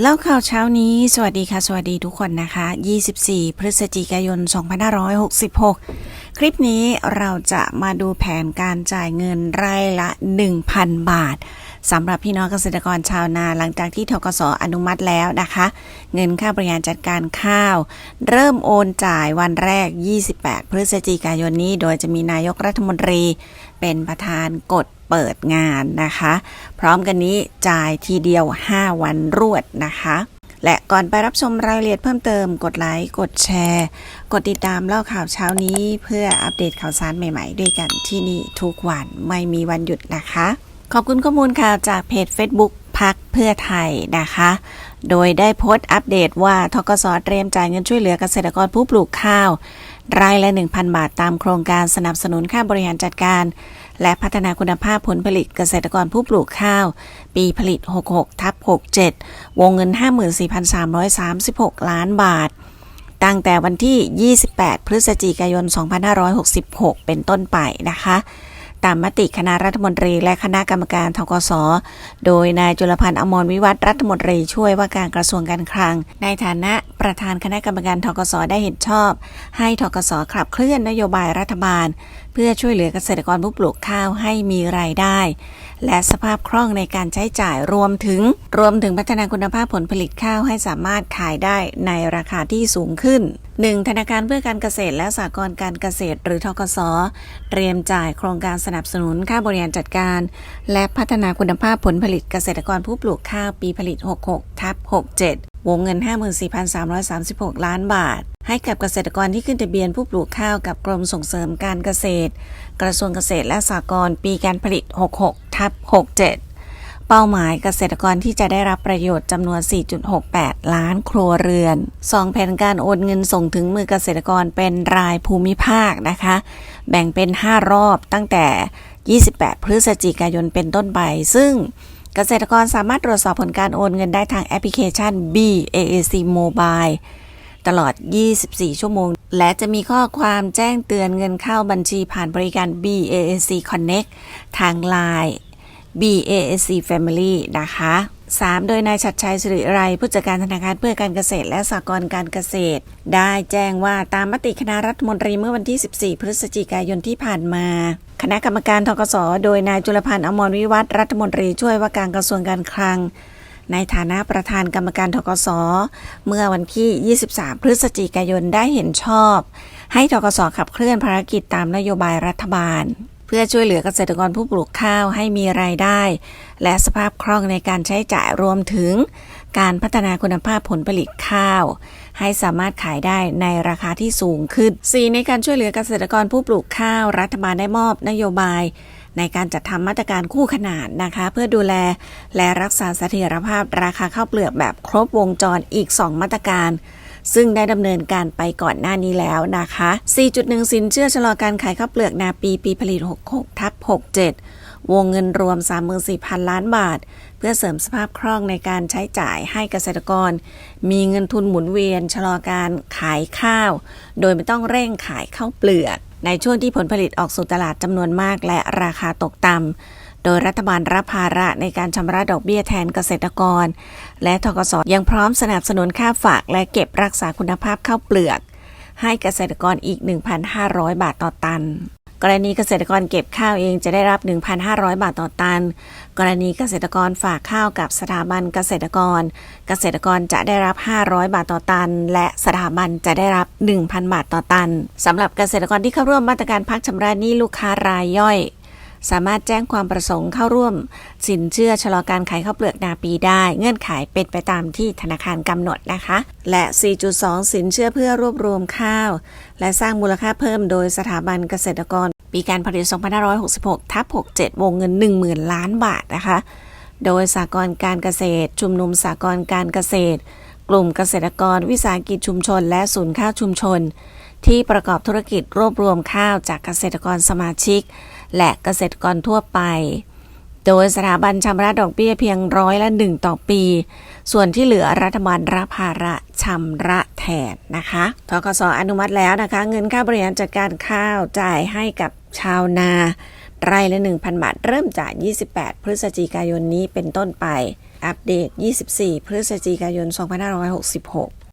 เล่าข่าวเช้านี้ สวัสดีค่ะ สวัสดีทุกคนนะคะ 24 พฤศจิกายน 2566 คลิปนี้เราจะมาดูแผนการจ่ายเงินไร่ละ 1,000 บาทสำหรับพี่น้องเกษตรกรชาวนาหลังจากที่ทกสอนุมัติแล้วนะคะ เงินค่าบริหารจัดการข้าว เริ่มโอนจ่ายวันแรก 28 พฤศจิกายนนี้ โดยจะมีนายกรัฐมนตรี เป็นประธานกฎ เปิดงานนะคะ พร้อมกันนี้จ่ายทีเดียว 5 วันรวดนะคะ และก่อนไปรับชมรายละเอียดเพิ่มเติม กดไลค์กดแชร์ กดติดตามเล่าข่าวเช้านี้ เพื่ออัปเดตข่าวสารใหม่ๆ ด้วยกันที่นี่ทุกวันไม่มีวันหยุดนะคะ ขอบคุณข้อมูลข่าวจากเพจ Facebook พักเพื่อไทยนะคะ โดยได้โพสต์อัปเดตว่าทกสเตรียมจ่ายเงินช่วยเหลือเกษตรกรผู้ปลูกข้าว รายละ 1,000 บาทตามโครงการสนับสนุนค่าบริหารจัดการ และพัฒนาคุณภาพผลผลิตเกษตรกรผู้ปลูกข้าว ปีผลิต 66ทับ67 วงเงิน 54,336 ล้านบาท ตั้งแต่วันที่ 28 พฤศจิกายน 2566 เป็นต้นไปนะคะตามมติคณะรัฐมนตรีและคณะกรรมการทกสโดยนายจุลพันธ์อมรวิวัฒน์รัฐมนตรีช่วยว่าการกระทรวงการคลัง ในฐานะ ประธานคณะกรรมการทกสได้เห็นชอบ ให้ทกสขับเคลื่อนนโยบายรัฐบาล เพื่อช่วยเหลือเกษตรกรผู้ปลูกข้าวให้มีรายได้ และสภาพคล่องในการใช้จ่ายรวมถึง รวมถึงพัฒนาคุณภาพผลผลิตข้าวให้สามารถขายได้ในราคาที่สูงขึ้น 1. ธนาคารเพื่อการเกษตรและสหกรณ์การเกษตร หรือทกสเตรียมจ่ายโครงการสนับสนุนค่าบริหารจัดการ และพัฒนาคุณภาพผลผลิตเกษตรกรผู้ปลูกข้าวปีผลิต 66ทับ67 วงเงิน 54,336 ล้านบาท ให้กับเกษตรกรที่ขึ้นทะเบียนผู้ปลูกข้าวกับกรมส่งเสริมการเกษตร กระทรวงเกษตรและสหกรณ์ปีการผลิต 66 ทับ 67 เป้าหมายเกษตรกรที่จะได้รับประโยชน์จำนวน 4.68 ล้านครัวเรือน 2 แผนการโอนเงินส่งถึงมือเกษตรกรเป็นรายภูมิภาคนะคะ แบ่งเป็น 5 รอบตั้งแต่ 28 พฤศจิกายนเป็นต้นไป ซึ่ง เกษตรกรสามารถตรวจสอบผลการโอนเงินได้ทางแอปพลิเคชัน BAAC Mobile ตลอด 24 ชั่วโมง และจะมีข้อความแจ้งเตือนเงินเข้าบัญชีผ่านบริการ BAAC Connect ทาง Line BAAC Family นะคะ 3. โดยนายชัดชัยสิริไรผู้จัดการธนาคารเพื่อการเกษตรและสหกรณ์การเกษตร ได้แจ้งว่าตามมติคณะรัฐมนตรีเมื่อวันที่ 14 พฤศจิกายนที่ผ่านมา คณะกรรมการทกสโดยนายจุลพันธ์อมรวิวัฒน์รัฐมนตรีช่วยว่าการกระทรวงการคลัง ในฐานะประธานกรรมการทกสเมื่อวันที่ 23 พฤศจิกายนได้เห็นชอบ ให้ทกสขับเคลื่อนภารกิจตามนโยบายรัฐบาล เพื่อช่วยเหลือเกษตรกรผู้ปลูกข้าวให้มีรายได้ และสภาพคล่องในการใช้จ่ายรวมถึง การพัฒนาคุณภาพผลผลิตข้าว ให้สามารถขายได้ในราคาที่สูงขึ้น 4. ในการช่วยเหลือเกษตรกรผู้ปลูกข้าว รัฐบาลได้มอบนโยบายในการจัดทำมาตรการคู่ขนานนะคะ เพื่อดูแลและรักษาเสถียรภาพราคาข้าวเปลือกแบบครบวงจรอีก 2 มาตรการ ซึ่งได้ดำเนินการไปก่อนหน้านี้แล้วนะคะ 4.1 สินเชื่อชะลอการขายข้าวเปลือกนาปีปีผลิต 66 ทับ 67 วงเงินรวม 34,000 ล้านบาท เพื่อเสริมสภาพคล่องในการใช้จ่ายให้เกษตรกร มีเงินทุนหมุนเวียนชะลอการขายข้าว โดยไม่ต้องเร่งขายข้าวเปลือก ในช่วงที่ผลผลิตออกสู่ตลาดจำนวนมากและราคาตกต่ำ โดยรัฐบาลรับภาระในการชำระดอกเบี้ยแทนเกษตรกร และทกสยังพร้อมสนับสนุนค่าฝากและเก็บรักษาคุณภาพข้าวเปลือก ให้เกษตรกรอีก 1,500 บาทต่อตัน กรณีเกษตรกรเก็บข้าวเองจะได้รับ 1,500 บาทต่อตัน กรณีเกษตรกรฝากข้าวกับสถาบันเกษตรกร เกษตรกรจะได้รับ 500 บาทต่อตัน และสถาบันจะได้รับ 1,000 บาทต่อตันสำหรับเกษตรกรที่เข้าร่วมมาตรการพักชำระหนี้ลูกค้ารายย่อย สามารถแจ้งความประสงค์เข้าร่วม สินเชื่อชะลอการขายข้าวเปลือกนาปีได้ เงื่อนไขเป็นไปตามที่ธนาคารกำหนดนะคะ และ 4.2 สินเชื่อเพื่อรวบรวมข้าว และสร้างมูลค่าเพิ่มโดยสถาบันเกษตรกร ปีการผลิต 2566 ทับ 67 วงเงิน 10,000 ล้านบาทนะคะ โดยสากลการเกษตร ชุมนุมสากลการเกษตร กลุ่มเกษตรกร วิสาหกิจชุมชน และศูนย์ข้าวชุมชนที่ประกอบธุรกิจรวบรวมข้าวจากเกษตรกรสมาชิก และเกษตรกรทั่วไป โดยสถาบันชำระดอกเบี้ยเพียงร้อยละหนึ่งต่อปี ส่วนที่เหลือรัฐบาลรับภาระชำระแทนนะคะทกสอนุมัติแล้วนะคะ เงินค่าบริหารจัดการข้าวจ่ายให้กับชาวนา รายละ 1,000 บาท เริ่มจาก 28 พฤศจิกายนนี้เป็นต้นไป อัปเดต 24 พฤศจิกายน 2566